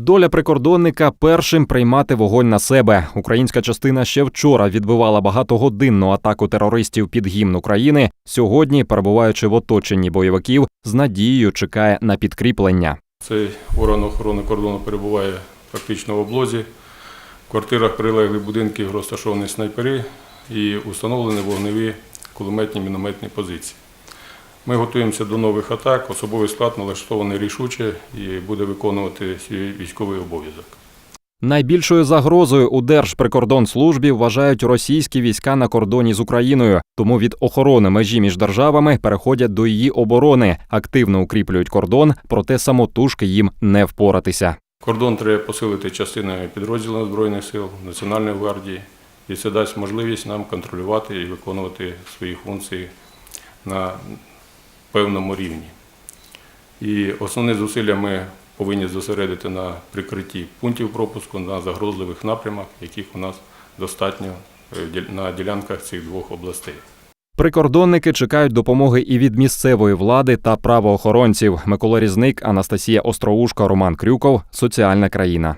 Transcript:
Доля прикордонника першим приймати вогонь на себе. Українська частина ще вчора відбивала багатогодинну атаку терористів під гімн України. Сьогодні, перебуваючи в оточенні бойовиків, з надією чекає на підкріплення. Цей орган охорони кордону перебуває фактично в облозі. В квартирах прилеглих будинків розташовані снайпери і установлені вогневі кулеметні мінометні позиції. Ми готуємося до нових атак. Особовий склад налаштований рішуче і буде виконувати свій військовий обов'язок. Найбільшою загрозою у Держприкордонслужбі вважають російські війська на кордоні з Україною. Тому від охорони межі між державами переходять до її оборони, активно укріплюють кордон, проте самотужки їм не впоратися. Кордон треба посилити частинами підрозділів Збройних сил, Національної гвардії, і це дасть можливість нам контролювати і виконувати свої функції на певному рівні. І основні зусилля ми повинні зосередити на прикритті пунктів пропуску на загрозливих напрямах, яких у нас достатньо е, на ділянках цих двох областей. Прикордонники чекають допомоги і від місцевої влади та правоохоронців. Микола Різник, Анастасія Остроушка, Роман Крюков. Соціальна країна.